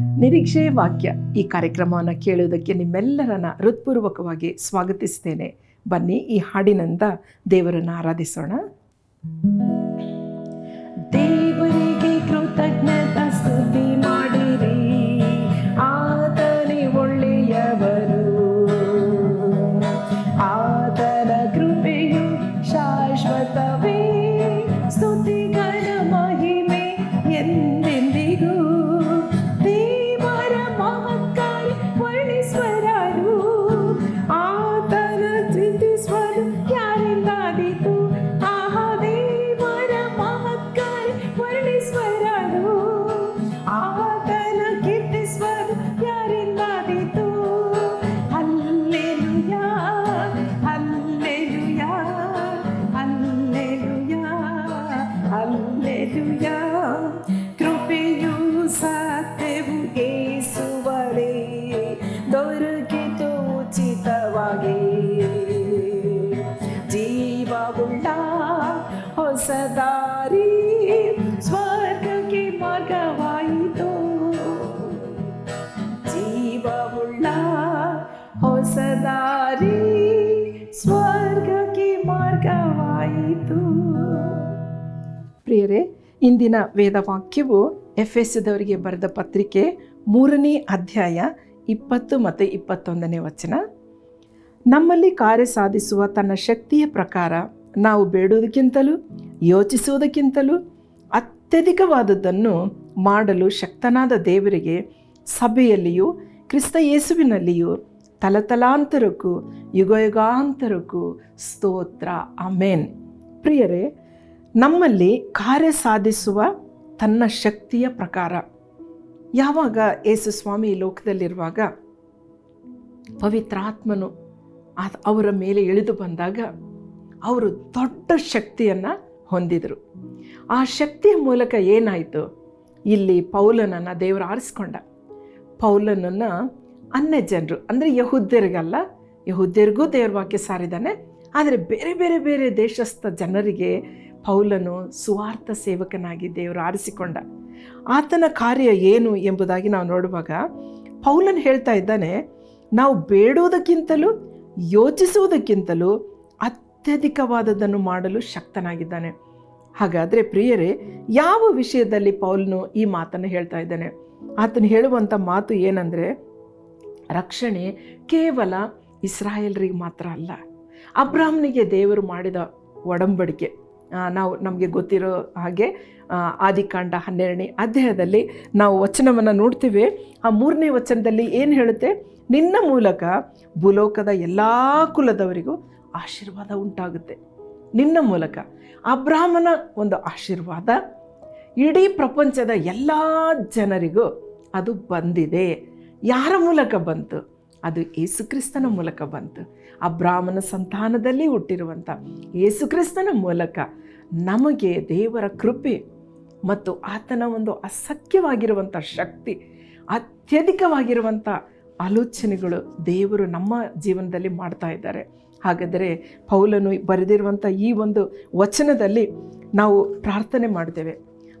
ನಿರೀಕ್ಷೆಯ ವಾಕ್ಯ ಈ ಕಾರ್ಯಕ್ರಮವನ್ನು ಕೇಳುವುದಕ್ಕೆ ನಿಮ್ಮೆಲ್ಲರನ್ನ ಹೃತ್ಪೂರ್ವಕವಾಗಿ ಸ್ವಾಗತಿಸ್ತೇನೆ. ಬನ್ನಿ ಈ ಹಾಡಿನಿಂದ ದೇವರನ್ನು ಆರಾಧಿಸೋಣ. ಹೊಸ ದಾರಿ ಸ್ವರ್ಗಕ್ಕೆ ಮಾರ್ಗವಾಯಿತು. ಪ್ರಿಯರೇ, ಇಂದಿನ ವೇದವಾಕ್ಯವು ಎಫ್ ಎಸ್ದವರಿಗೆ ಬರೆದ ಪತ್ರಿಕೆ ಮೂರನೇ ಅಧ್ಯಾಯ ಇಪ್ಪತ್ತು ಮತ್ತು ಇಪ್ಪತ್ತೊಂದನೇ ವಚನ. ನಮ್ಮಲ್ಲಿ ಕಾರ್ಯ ಸಾಧಿಸುವ ತನ್ನ ಶಕ್ತಿಯ ಪ್ರಕಾರ ನಾವು ಬೇಡುವುದಕ್ಕಿಂತಲೂ, ಯೋಚಿಸುವುದಕ್ಕಿಂತಲೂ ಅತ್ಯಧಿಕವಾದದ್ದನ್ನು ಮಾಡಲು ಶಕ್ತನಾದ ದೇವರಿಗೆ ಸಭೆಯಲ್ಲಿಯೂ, ಕ್ರಿಸ್ತ ಯೇಸುವಿನಲ್ಲಿಯೂ ತಲತಲಾಂತರಕ್ಕೂ, ಯುಗಯುಗಾಂತರಕ್ಕೂ ಸ್ತೋತ್ರ. ಅಮೇನ್ ಪ್ರಿಯರೇ, ನಮ್ಮಲ್ಲಿ ಕಾರ್ಯ ಸಾಧಿಸುವ ತನ್ನ ಶಕ್ತಿಯ ಪ್ರಕಾರ. ಯಾವಾಗ ಯೇಸು ಸ್ವಾಮಿ ಲೋಕದಲ್ಲಿರುವಾಗ ಪವಿತ್ರಾತ್ಮನು ಅವರ ಮೇಲೆ ಇಳಿದು ಬಂದಾಗ ಅವರು ದೊಡ್ಡ ಶಕ್ತಿಯನ್ನು ಹೊಂದಿದರು. ಆ ಶಕ್ತಿಯ ಮೂಲಕ ಏನಾಯಿತು? ಇಲ್ಲಿ ಪೌಲನನ್ನು ದೇವರು ಆರಿಸ್ಕೊಂಡ. ಪೌಲನನ್ನು ಅನ್ಯ ಜನರು, ಅಂದರೆ ಯಹುದ್ಯರಿಗಲ್ಲ ಯಹುದ್ದರಿಗೂ ದೇವ್ರ ವಾಕ್ಯ ಸಾರಿದ್ದಾನೆ. ಆದರೆ ಬೇರೆ ಬೇರೆ ಬೇರೆ ದೇಶಸ್ಥ ಜನರಿಗೆ ಪೌಲನು ಸುವಾರ್ಥ ಸೇವಕನಾಗಿ ದೇವರು ಆರಿಸಿಕೊಂಡ. ಆತನ ಕಾರ್ಯ ಏನು ಎಂಬುದಾಗಿ ನಾವು ನೋಡುವಾಗ ಪೌಲನ್ ಹೇಳ್ತಾ ಇದ್ದಾನೆ, ನಾವು ಬೇಡುವುದಕ್ಕಿಂತಲೂ ಯೋಚಿಸುವುದಕ್ಕಿಂತಲೂ ಅತ್ಯಧಿಕವಾದದ್ದನ್ನು ಮಾಡಲು ಶಕ್ತನಾಗಿದ್ದಾನೆ. ಹಾಗಾದರೆ ಪ್ರಿಯರೇ, ಯಾವ ವಿಷಯದಲ್ಲಿ ಪೌಲನು ಈ ಮಾತನ್ನು ಹೇಳ್ತಾ ಇದ್ದಾನೆ? ಆತನು ಹೇಳುವಂಥ ಮಾತು ಏನಂದರೆ ರಕ್ಷಣೆ ಕೇವಲ ಇಸ್ರಾಯೇಲ್ರಿಗೆ ಮಾತ್ರ ಅಲ್ಲ ಅಬ್ರಾಹ್ಮನಿಗೆ ದೇವರು ಮಾಡಿದ ಒಡಂಬಡಿಕೆ. ನಾವು ನಮಗೆ ಗೊತ್ತಿರೋ ಹಾಗೆ ಆದಿಕಾಂಡ ಹನ್ನೆರಡನೇ ಅಧ್ಯಾಯದಲ್ಲಿ ನಾವು ವಚನವನ್ನು ನೋಡ್ತೀವಿ. ಆ ಮೂರನೇ ವಚನದಲ್ಲಿ ಏನು ಹೇಳುತ್ತೆ? ನಿನ್ನ ಮೂಲಕ ಭೂಲೋಕದ ಎಲ್ಲ ಕುಲದವರಿಗೂ ಆಶೀರ್ವಾದ ಉಂಟಾಗುತ್ತೆ. ನಿನ್ನ ಮೂಲಕ ಅಬ್ರಾಹ್ಮನ ಒಂದು ಆಶೀರ್ವಾದ, ಇಡೀ ಪ್ರಪಂಚದ ಎಲ್ಲ ಜನರಿಗೂ ಅದು ಬಂದಿದೆ. ಯಾರ ಮೂಲಕ ಬಂತು? ಅದು ಯೇಸುಕ್ರಿಸ್ತನ ಮೂಲಕ ಬಂತು. ಅಬ್ರಾಹ್ಮನ ಸಂತಾನದಲ್ಲಿ ಹುಟ್ಟಿರುವಂಥ ಯೇಸುಕ್ರಿಸ್ತನ ಮೂಲಕ ನಮಗೆ ದೇವರ ಕೃಪೆ ಮತ್ತು ಆತನ ಒಂದು ಅಸಖ್ಯವಾಗಿರುವಂಥ ಶಕ್ತಿ, ಅತ್ಯಧಿಕವಾಗಿರುವಂಥ ಆಲೋಚನೆಗಳು ದೇವರು ನಮ್ಮ ಜೀವನದಲ್ಲಿ ಮಾಡ್ತಾ ಇದ್ದಾರೆ. ಹಾಗಾದರೆ ಪೌಲನು ಬರೆದಿರುವಂಥ ಈ ಒಂದು ವಚನದಲ್ಲಿ ನಾವು ಪ್ರಾರ್ಥನೆ ಮಾಡ್ತೇವೆ.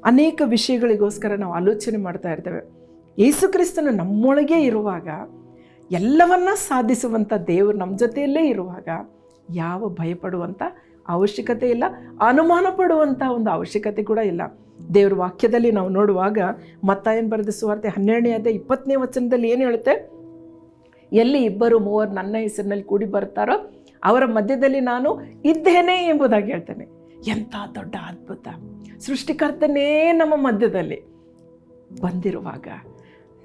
ಅನೇಕ ವಿಷಯಗಳಿಗೋಸ್ಕರ ನಾವು ಆಲೋಚನೆ ಮಾಡ್ತಾ ಇರ್ತೇವೆ. ಯೇಸುಕ್ರಿಸ್ತನು ನಮ್ಮೊಳಗೆ ಇರುವಾಗ, ಎಲ್ಲವನ್ನ ಸಾಧಿಸುವಂಥ ದೇವರು ನಮ್ಮ ಜೊತೆಯಲ್ಲೇ ಇರುವಾಗ ಯಾವ ಭಯಪಡುವಂಥ ಅವಶ್ಯಕತೆ ಇಲ್ಲ, ಅನುಮಾನ ಪಡುವಂಥ ಒಂದು ಅವಶ್ಯಕತೆ ಕೂಡ ಇಲ್ಲ. ದೇವ್ರ ವಾಕ್ಯದಲ್ಲಿ ನಾವು ನೋಡುವಾಗ ಮತ್ತಾಯನ್ ಬರೆದ ಸುವಾರ್ತೆ ಹನ್ನೆರಡನೇ ಅದೇ ಇಪ್ಪತ್ತನೇ ವಚನದಲ್ಲಿ ಏನು ಹೇಳುತ್ತೆ? ಎಲ್ಲಿ ಇಬ್ಬರು ಮೂವರು ನನ್ನ ಹೆಸರಿನಲ್ಲಿ ಕೂಡಿ ಬರ್ತಾರೋ ಅವರ ಮಧ್ಯದಲ್ಲಿ ನಾನು ಇದ್ದೇನೆ ಎಂಬುದಾಗಿ ಹೇಳ್ತೇನೆ. ಎಂಥ ದೊಡ್ಡ ಅದ್ಭುತ. ಸೃಷ್ಟಿಕರ್ತನೇ ನಮ್ಮ ಮಧ್ಯದಲ್ಲಿ ಬಂದಿರುವಾಗ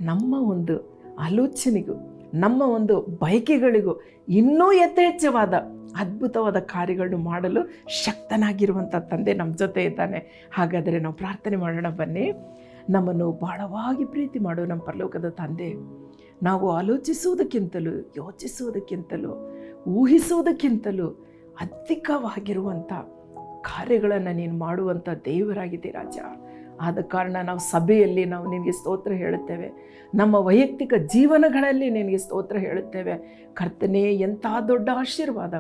ನಮ್ಮ ಒಂದು ಆಲೋಚನೆಗೂ, ನಮ್ಮ ಒಂದು ಬಯಕೆಗಳಿಗೂ ಇನ್ನೂ ಯಥೇಚ್ಛವಾದ ಅದ್ಭುತವಾದ ಕಾರ್ಯಗಳನ್ನು ಮಾಡಲು ಶಕ್ತನಾಗಿರುವಂಥ ತಂದೆ ನಮ್ಮ ಜೊತೆ ಇದ್ದಾನೆ. ಹಾಗಾದರೆ ನಾವು ಪ್ರಾರ್ಥನೆ ಮಾಡೋಣ ಬನ್ನಿ. ನಮ್ಮನ್ನು ಬಹಳವಾಗಿ ಪ್ರೀತಿ ಮಾಡೋ ನಮ್ಮ ಪರಲೋಕದ ತಂದೆ, ನಾವು ಆಲೋಚಿಸುವುದಕ್ಕಿಂತಲೂ, ಯೋಚಿಸುವುದಕ್ಕಿಂತಲೂ, ಊಹಿಸುವುದಕ್ಕಿಂತಲೂ ಅಧಿಕವಾಗಿರುವಂಥ ಕಾರ್ಯಗಳನ್ನು ನೀನು ಮಾಡುವಂಥ ದೇವರಾಗಿದೆ ರಾಜ. ಆದ ಕಾರಣ ನಾವು ಸಭೆಯಲ್ಲಿ ನಾವು ನಿನಗೆ ಸ್ತೋತ್ರ ಹೇಳುತ್ತೇವೆ. ನಮ್ಮ ವೈಯಕ್ತಿಕ ಜೀವನಗಳಲ್ಲಿ ನಿನಗೆ ಸ್ತೋತ್ರ ಹೇಳುತ್ತೇವೆ. ಕರ್ತನೇ, ಎಂಥ ದೊಡ್ಡ ಆಶೀರ್ವಾದ.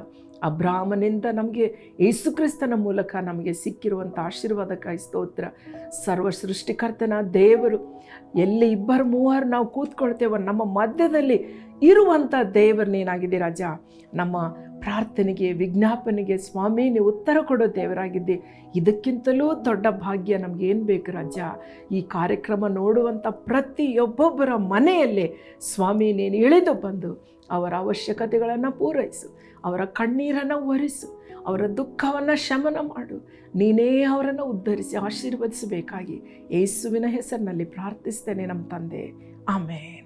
ಅಬ್ರಾಹ್ಮನಿಂದ ನಮಗೆ ಯೇಸುಕ್ರಿಸ್ತನ ಮೂಲಕ ನಮಗೆ ಸಿಕ್ಕಿರುವಂಥ ಆಶೀರ್ವಾದಕ್ಕಾಗಿ ಸ್ತೋತ್ರ. ಸರ್ವ ಸೃಷ್ಟಿಕರ್ತನ ದೇವರು, ಎಲ್ಲಿ ಇಬ್ಬರು ಮೂವರು ನಾವು ಕೂತ್ಕೊಳ್ತೇವೋ, ನಮ್ಮ ಮಧ್ಯದಲ್ಲಿ ಇರುವಂಥ ದೇವರು ನೀನಾಗಿದೆ ರಾಜ. ನಮ್ಮ ಪ್ರಾರ್ಥನೆಗೆ, ವಿಜ್ಞಾಪನೆಗೆ ಸ್ವಾಮಿ ನೀವು ಉತ್ತರ ಕೊಡೋ ದೇವರಾಗಿದ್ದೆ. ಇದಕ್ಕಿಂತಲೂ ದೊಡ್ಡ ಭಾಗ್ಯ ನಮ್ಗೆ ಏನು ಬೇಕು ರಾಜ? ಈ ಕಾರ್ಯಕ್ರಮ ನೋಡುವಂಥ ಪ್ರತಿಯೊಬ್ಬೊಬ್ಬರ ಮನೆಯಲ್ಲೇ ಸ್ವಾಮಿ ನೀನು ಇಳಿದು ಬಂದು ಅವರ ಅವಶ್ಯಕತೆಗಳನ್ನು ಪೂರೈಸು, ಅವರ ಕಣ್ಣೀರನ್ನು ಒರೆಸು, ಅವರ ದುಃಖವನ್ನು ಶಮನ ಮಾಡು. ನೀನೇ ಅವರನ್ನು ಉದ್ಧರಿಸಿ ಆಶೀರ್ವದಿಸಬೇಕಾಗಿ ಯೇಸುವಿನ ಹೆಸರಿನಲ್ಲಿ ಪ್ರಾರ್ಥಿಸ್ತೇನೆ ನಮ್ಮ ತಂದೆ. ಆಮೇಲೆ